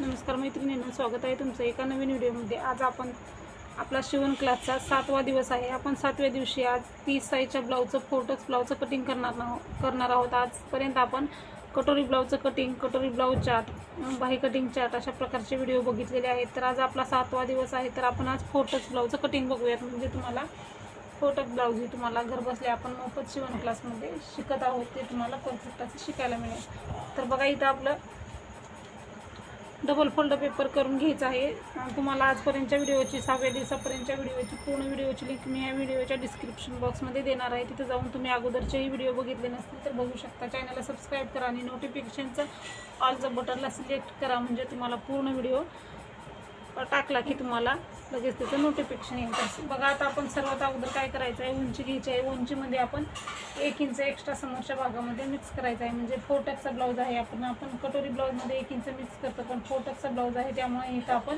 नमस्कार मैत्रिणींना स्वागत आहे तुमचं एका नवीन व्हिडिओमध्ये. आज आपण आपला शिवण क्लासचा सातवा दिवस आहे. आपण सातव्या दिवशी आज तीस साईजच्या ब्लाऊजचं फोटोच ब्लाऊजचं कटिंग करणार ना करणार आहोत. आजपर्यंत आपण कटोरी ब्लाऊजचं कटिंग कटोरी ब्लाऊज चार्ट बाही कटिंग चार्ट अशा प्रकारचे व्हिडिओ बघितलेले आहेत. तर आज आपला सातवा दिवस आहे. तर आपण आज फोटोच ब्लाऊजचं कटिंग बघूयात. म्हणजे तुम्हाला फोटक ब्लाऊज ही तुम्हाला घरबसल्या आपण मोफत शिवण क्लासमध्ये शिकत आहोत. ते तुम्हाला परफेक्ट असं शिकायला मिळेल. तर बघा इथं आपलं डबल फोल्ड पेपर करून घ्यायचं आहे. तुम्हाला आजपर्यंतच्या व्हिडिओची सहाव्या दिवसापर्यंतच्या व्हिडिओची पूर्ण व्हिडिओची लिंक मी या व्हिडिओच्या डिस्क्रिप्शन बॉक्समध्ये देणार आहे. तिथे जाऊन तुम्ही अगोदरचेही व्हिडिओ बघितले नसतील तर बघू शकता. चॅनलला सबस्क्राईब करा आणि नोटिफिकेशनचं ऑलचं बटनला सिलेक्ट करा. म्हणजे तुम्हाला पूर्ण व्हिडिओ टाकला की तुम्हाला लगेच त्याचं नोटिफिकेशन येईल तर बघा आता आपण सर्वात अगोदर काय करायचं आहे उंची घ्यायची आहे. उंचीमध्ये आपण एक इंच एक्स्ट्रा समोरच्या भागामध्ये मिक्स करायचं आहे म्हणजे फोटकचा ब्लाऊज आहे. आपण आपण कटोरी ब्लाऊजमध्ये एक इंच मिक्स करतो पण फोटकचा ब्लाऊज आहे. त्यामुळे इथं आपण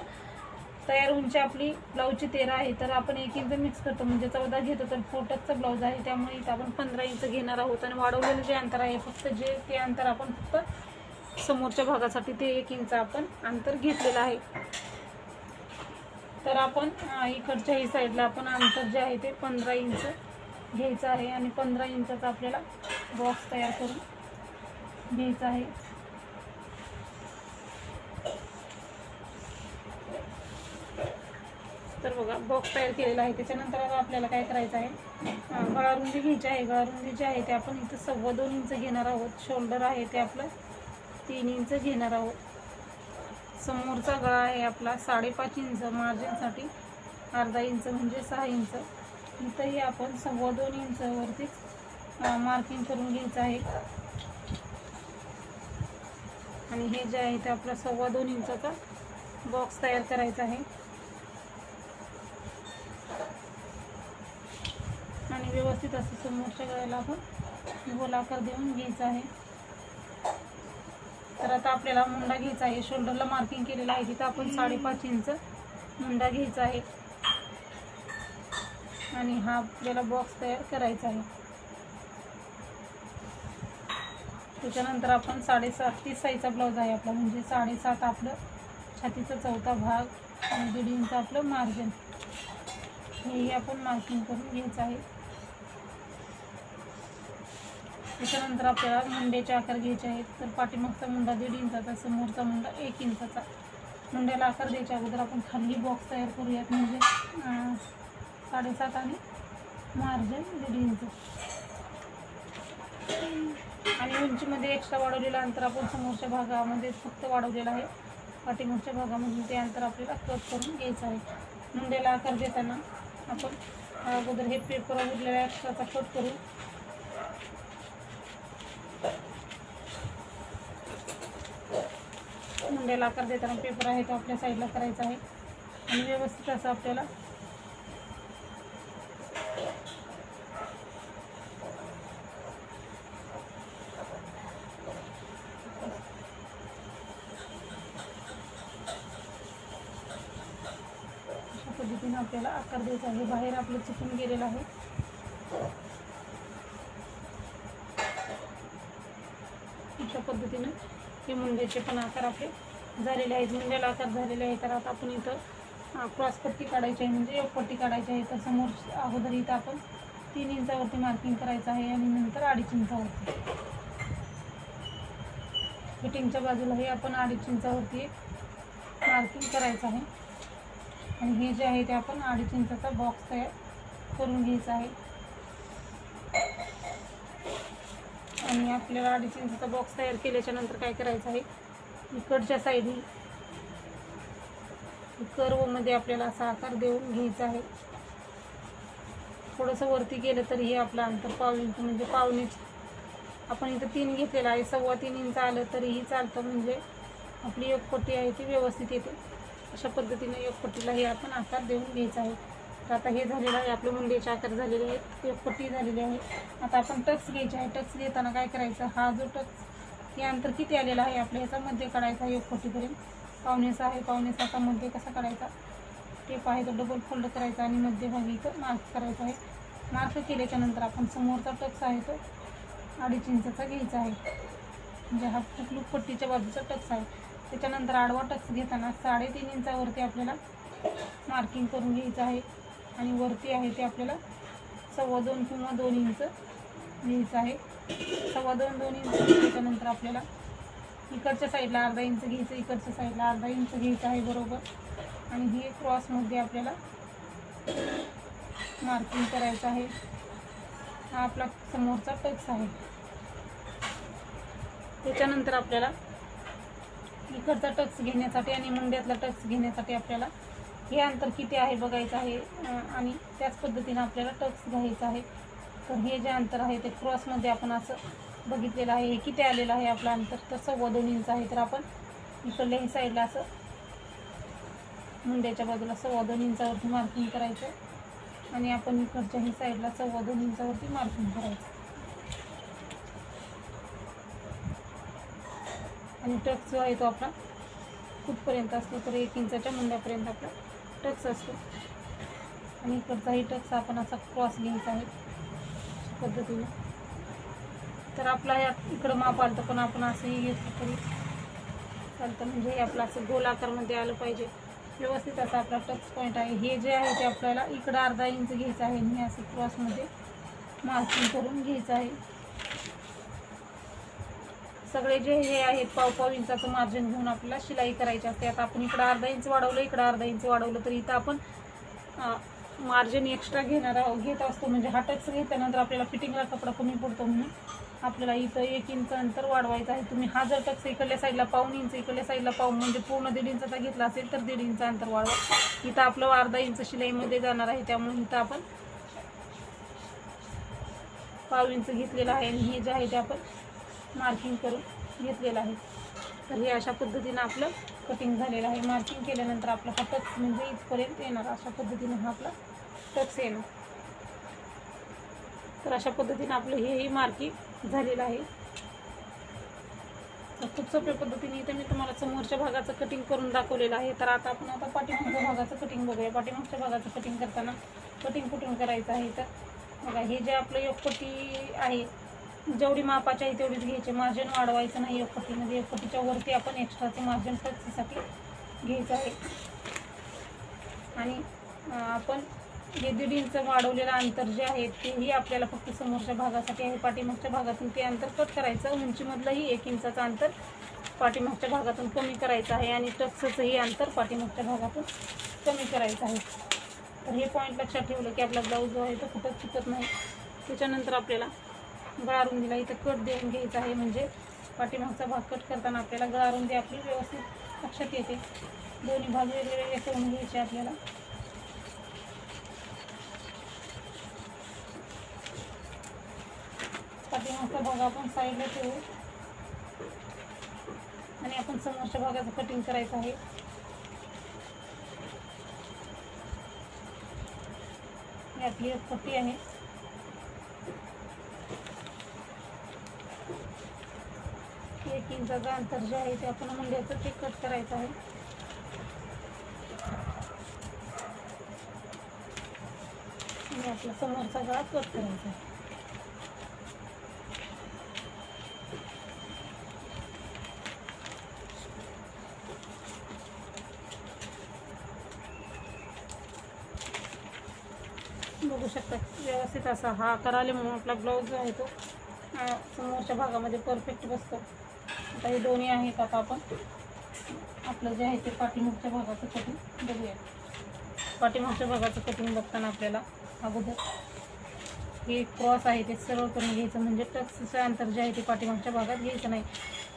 तयार उंची आपली ब्लाऊजची तेरा आहे. तर आपण एक इंच मिक्स करतो. म्हणजे चौदा घेतो तर फोटकचा ब्लाऊज आहे. त्यामुळे इथं आपण पंधरा इंच घेणार आहोत. आणि वाढवलेलं जे अंतर आहे फक्त जे ते अंतर आपण फक्त समोरच्या भागासाठी ते एक इंच आपण अंतर घेतलेलं आहे. तर आपण इकडच्या इकडच्याही साईडला आपण अंतर जे आहे ते पंधरा इंच घ्यायचं आहे आणि पंधरा इंचाचा आपल्याला बॉक्स तयार करून घ्यायचा आहे. तर बघा बॉक्स तयार केलेला आहे. त्याच्यानंतर आता आपल्याला काय करायचं आहे? गळारुंदी घ्यायची आहे. गळारुंदी जी आहे ते आपण इथं सव्वा दोन इंच घेणार आहोत. शोल्डर आहे ते आपलं तीन इंच घेणार आहोत. समोरचा गळा आहे आपला साडेपाच इंच मार्जिनसाठी अर्धा इंच म्हणजे सहा इंच. इथंही आपण सव्वा दोन इंचवरतीच मार्किंग करून घ्यायचं आहे. आणि हे जे आहे ते आपला सव्वा दोन इंचाचा बॉक्स तयार करायचा आहे. आणि व्यवस्थित असं समोरच्या गळ्याला आपण गोलाकार देऊन घ्यायचा आहे. तर आता आपल्याला मुंडा घ्यायचा आहे. शोल्डरला मार्किंग केलेलं आहे. तिथं आपण साडेपाच इंच मुंडा घ्यायचा आहे. आणि हा आपल्याला बॉक्स तयार करायचा आहे. त्याच्यानंतर आपण साडेसात तीस साईजचा ब्लाऊज आहे आपला. म्हणजे साडेसात आपलं छातीचा चौथा भाग आणि दीड इंच आपलं मार्जिन हेही आपण मार्किंग करून घ्यायचं आहे. त्याच्यानंतर आपल्याला मुंड्याचे आकार घ्यायचे आहेत. तर पाठीमागचा मुंडा दीड इंचाचा समोरचा मुंडा एक इंचाचा. मुंड्याला आकार द्यायच्या अगोदर आपण खाली बॉक्स तयार करूयात. म्हणजे साडेसात आणि मार्जिन दीड इंच. आणि उंचीमध्ये एक्स्ट्रा वाढवलेलं अंतर आपण समोरच्या भागामध्ये फक्त वाढवलेलं आहे. पाठीमागच्या भागामधून ते अंतर आपल्याला कट करून घ्यायचं आहे. मुंड्याला आकार देताना आपण अगोदर हे पेपर उरलेला एक्स्ट्राचा कट करून मुंड्याला आकार देताना पेपर आहे तो आपल्या साईडला करायचा आहे. आणि व्यवस्थित असं आपल्याला अशा पद्धतीने आपल्याला आकार द्यायचा आहे. बाहेर आपलं चुकून गेलेलं आहे. अशा पद्धतीनं हे मुंड्याचे पण आकार आपले म्हणजे झालेले आहेत मुंड्याला आकार झालेले आहे तर आता आपण इथं क्रॉस पट्टी काढायची आहे म्हणजे एक पट्टी काढायची आहे. तर समोर अगोदर इथं आपण तीन इंचावरती मार्किंग करायचं आहे आणि नंतर अडीच इंचावरती. फिटिंगच्या बाजूलाही आपण अडीच इंचावरती मार्किंग करायचं आहे. आणि हे जे आहे ते आपण अडीच इंचाचा बॉक्स तयार करून घ्यायचा आहे. आणि आपल्याला अडीच इंचाचा बॉक्स तयार केल्याच्यानंतर काय करायचं आहे? इकडच्या साईडनी कर्वमध्ये आपल्याला असा आकार देऊन घ्यायचा आहे. थोडंसं वरती गेलं तरी हे आपलं अंतर पाव इंच म्हणजे पावणे आपण इथं तीन घेतलेलं आहे सव्वा तीन इंच आलं तरीही चालतं म्हणजे आपली एक पट्टी आहे ती व्यवस्थित येते. अशा पद्धतीने एक पट्टीलाही आपण आकार देऊन घ्यायचा आहे. तर आता हे झालेलं आहे आपले मुंडेचे आकार झालेले आहेत एक पट्टी झालेली आहे. आता आपण टक्स घ्यायचे आहे. टक्स घेताना काय करायचं? हा जो टक्स हे अंतर किती आलेलं आहे आपल्या ह्याचा मध्ये काढायचा एक फोटीपर्यंत पावणेसा आहे पावणेसाचा मध्ये कसा काढायचा? टेप आहे तो डबल फोल्ड करायचा आणि मध्यभागी इथं मार्क करायचा आहे. मार्क केल्याच्यानंतर आपण समोरचा टक्स आहे तो. अडीच इंचाचा घ्यायचा आहे. म्हणजे हा फुकलूक पट्टीच्या बाजूचा टक्स आहे. त्याच्यानंतर आडवा टक्स घेताना साडेतीन इंचावरती आपल्याला मार्किंग करून घ्यायचं आहे. आणि वरती आहे ते आपल्याला सव्वा दोन किंवा दोन इंच घ्यायचं आहे. सव्वा दोन दोन इंच त्याच्यानंतर आपल्याला इकडच्या साईडला अर्धा इंच घ्यायचं इकडच्या साईडला अर्धा इंच घ्यायचं आहे बरोबर. आणि हे क्रॉसमध्ये आपल्याला. मार्किंग करायचं आहे. हा आपला समोरचा टक्स आहे. त्याच्यानंतर आपल्याला इकडचा टक्स घेण्यासाठी आणि मुंड्यातला टक्स घेण्यासाठी आपल्याला हे अंतर किती आहे बघायचं आहे. आणि त्याच पद्धतीनं आपल्याला टक्स घ्यायचा आहे. तर हे जे अंतर आहे ते क्रॉसमध्ये आपण असं बघितलेलं आहे हे किती आलेलं आहे आपलं अंतर. तर सव्वा दोन इंच आहे. तर आपण इकडल्याही साईडला असं मुंड्याच्या बाजूला सव्वा दोन इंचावरती मार्किंग करायचं आणि आपण इकडच्याही साईडला सव्वा दोन इंचावरती मार्किंग करायचं. आणि टक्स जो आहे तो आपला कुठपर्यंत असतो? तर एक इंचाच्या मुंड्यापर्यंत आपला टक्स असतो. आणि इकडचाही टक्स आपण असा क्रॉस घ्यायचा आहे. पद्धतीने. तर आपला या इकडं माप आलं पण आपण असंही घेतलं तरी चालतं. म्हणजे हे आपलं असं गोलाकारमध्ये आलं पाहिजे. व्यवस्थित असा आपला टच पॉईंट आहे. हे जे आहे ते आपल्याला इकडं अर्धा इंच घ्यायचं आहे. आणि असं क्रॉसमध्ये मार्किंग करून घ्यायचं आहे. सगळे जे हे आहेत पाव पाव इंचाचं मार्जिन घेऊन आपल्याला शिलाई करायची असते. आता आपण इकडं अर्धा इंच वाढवलं इकडं अर्धा इंच वाढवलं तर इथं आपण मार्जिन एक्स्ट्रा घेणार आहोत घेत असतो. म्हणजे हा टक्स घेतल्यानंतर आपल्याला फिटिंगला कपडा कमी पडतो म्हणून आपल्याला इथं एक इंच अंतर वाढवायचं आहे. तुम्ही हा जर टक्स इकडल्या साईडला पाऊन इंच इकडल्या साईडला पाऊन म्हणजे पूर्ण दीड इंचाचा घेतला असेल तर दीड इंच अंतर वाढवा. इथं आपलं अर्धा इंच शिलाईमध्ये जाणार आहे. त्यामुळे इथं आपण पाव इंच घेतलेलं आहे आणि हे जे आहे ते आपण मार्किंग करून घेतलेलं आहे. तर हे अशा पद्धतीनं आपलं कटिंग झालेलं आहे. मार्किंग केल्यानंतर आपला हा टक्स म्हणजे इथपर्यंत येणार. अशा पद्धतीनं हा आपला टक्स येणार. तर अशा पद्धतीनं आपलं हेही मार्किंग झालेलं आहे. तर खूप सोप्या पद्धतीने इथं मी तुम्हाला समोरच्या भागाचं कटिंग करून दाखवलेलं आहे. तर आता आपण आता पाठीमागच्या भागाचं कटिंग बघूया. पाठीमागच्या भागाचं कटिंग करताना कटिंग कुठून करायचं आहे? तर बघा हे जे आपलं योगपट्टी आहे जेवढी मापाची आहे तेवढीच घ्यायची. मार्जिन वाढवायचं नाही योगपट्टीमध्ये म्हणजे एकपटीच्या वरती आपण एक्स्ट्राचं मार्जिन टचसाठी घ्यायचं आहे. आणि आपण जे दीड इंच वाढवलेलं अंतर जे आहे तेही आपल्याला फक्त समोरच्या भागासाठी आहे. पाठीमागच्या भागातून ते अंतर कट करायचं. उंचीमधलंही एक इंचाचं अंतर पाठीमागच्या भागातून कमी करायचं आहे. आणि टक्सचंही अंतर पाठीमागच्या भागातून कमी करायचं आहे. तर हे पॉईंट लक्षात ठेवलं की आपला ब्लाऊज जो आहे तो कुठंच चुकत नाही. त्याच्यानंतर आपल्याला गळा रुंदीला इथं कट देऊन घ्यायचा आहे. म्हणजे पाठीमागचा भाग कट करताना आपल्याला गळा रुंदी आपली व्यवस्थित लक्षात येते. दोन्ही भाग वेगवेगळे करून घ्यायचे आपल्याला. पाठीमागचा भाग आपण साईडला ठेवू. आणि आपण समोरच्या भागाचं कटिंग करायचं आहे. ही आपली एक पट्टी आहे. एक इंच अंतर जे आहे ते आपण मुंड्याचं ते कट करायचं आहे. आणि आपला समोरचा गळा कट करायचा आहे. बघू शकता व्यवस्थित असा हा आकार म्हणून आपला ब्लाऊज जो आहे तो समोरच्या भागामध्ये परफेक्ट बसतो. आता हे दोन्ही आहेत आता आपण. आपलं जे आहे ते पाठीमागच्या भागाचं कटिंग बघूया. पाठीमागच्या भागाचं कटिंग बघताना आपल्याला अगोदर हे क्रॉस आहे ते सरळ करून घ्यायचं. म्हणजे टक्सचं अंतर जे आहे ते पाठीमागच्या भागात घ्यायचं नाही.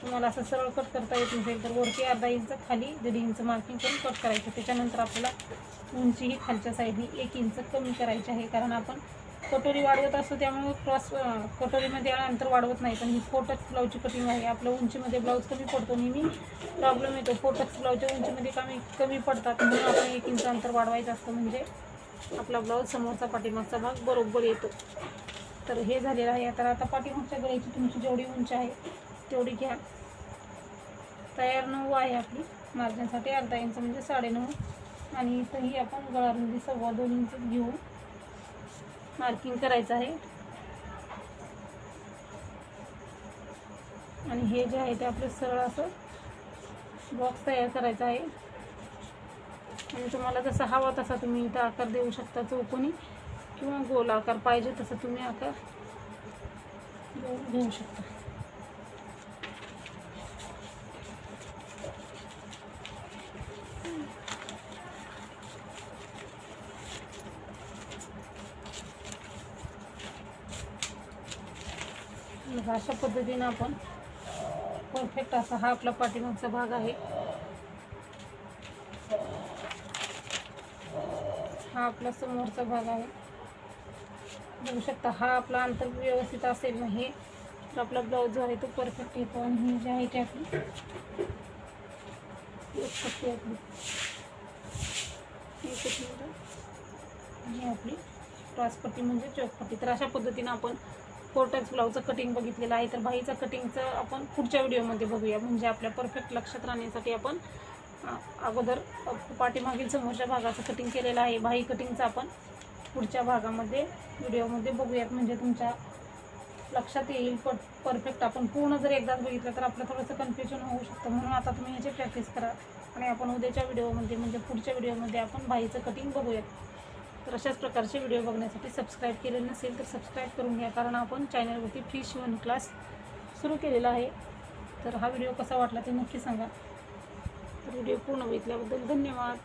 तुम्हाला असं सरळ कट करता येत नसेल तर वरती अर्धा इंच खाली दीड इंच मार्किंग करून कट करायचं. त्याच्यानंतर आपल्याला उंची ही खालच्या साईडनी एक इंच कमी करायची आहे. कारण आपण कटोरी वाढवत असतो त्यामुळे क्रॉस कटोरीमध्ये अंतर वाढवत नाही. पण ही फोटक्स ब्लाऊजची कटिंग आहे. आपल्या उंचीमध्ये ब्लाऊज कमी पडतो नेहमी प्रॉब्लेम येतो. फोटच ब्लाऊजच्या उंचीमध्ये कमी कमी पडतात. म्हणून आपण एक इंच अंतर वाढवायचं असतं. म्हणजे आपला ब्लाऊज समोरचा पाठीमागचा भाग बरोबर येतो. तर हे झालेलं आहे. तर आता पाठीमागच्या गळ्याची तुमची जेवढी उंची आहे तेवढी घ्या. तयार नऊ आहे आपली. मार्जिनसाठी अर्धा इंच म्हणजे साडेनऊ आणि इथंही आपण गळारुंदी सव्वा दोन इंच घेऊ मार्किंग करायचं आहे. आणि हे जे आहे ते आपलं सरळ असं बॉक्स तयार करायचा आहे. आणि तुम्हाला जसा हवा तसा तुम्ही इथं आकार देऊ शकता चौकोनी किंवा गोल आकार. पाहिजे तसा तुम्ही आकार देऊ- घेऊ शकता. अशा पद्धतीनं आपण परफेक्ट असा हा आपला पाठीमागचा भाग आहे. हा आपला समोरचा भाग आहे. बघू शकता हा आपला अंतर व्यवस्थित असेल ना हे तर आपला ब्लाऊज जो आहे तो परफेक्ट येतो आणि ही जी आहे ती आपली एक आपली. एकच ही म्हणजे आपली क्रॉसपट्टी म्हणजे चौकपट्टी. तर अशा पद्धतीनं आपण फोर टाईप्स ब्लाऊजचं कटिंग बघितलेलं आहे. तर बाईचं कटिंगचं आपण पुढच्या व्हिडिओमध्ये बघूया. म्हणजे आपल्या परफेक्ट लक्षात राहण्यासाठी आपण अगोदर पाठीमागील समोरच्या भागाचं कटिंग केलेलं आहे. बाई कटिंगचं आपण पुढच्या भागामध्ये व्हिडिओमध्ये बघूयात. म्हणजे तुमच्या लक्षात येईल. प परफेक्ट आपण पूर्ण जर एकदाच बघितलं तर आपलं थोडंसं कन्फ्युजन होऊ शकतं. म्हणून आता तुम्ही ह्याची प्रॅक्टिस करा. आणि आपण उद्याच्या व्हिडिओमध्ये म्हणजे पुढच्या व्हिडिओमध्ये आपण बाईचं कटिंग बघूयात. तर अशाच प्रकारचे व्हिडिओ बघण्यासाठी सबस्क्राईब केले नसेल तर सबस्क्राईब करून घ्या. कारण आपण चॅनलवरती फ्री शिवण क्लास सुरू केलेला आहे. तर हा व्हिडिओ कसा वाटला ते नक्की सांगा. तर व्हिडिओ पूर्ण बघितल्याबद्दल धन्यवाद.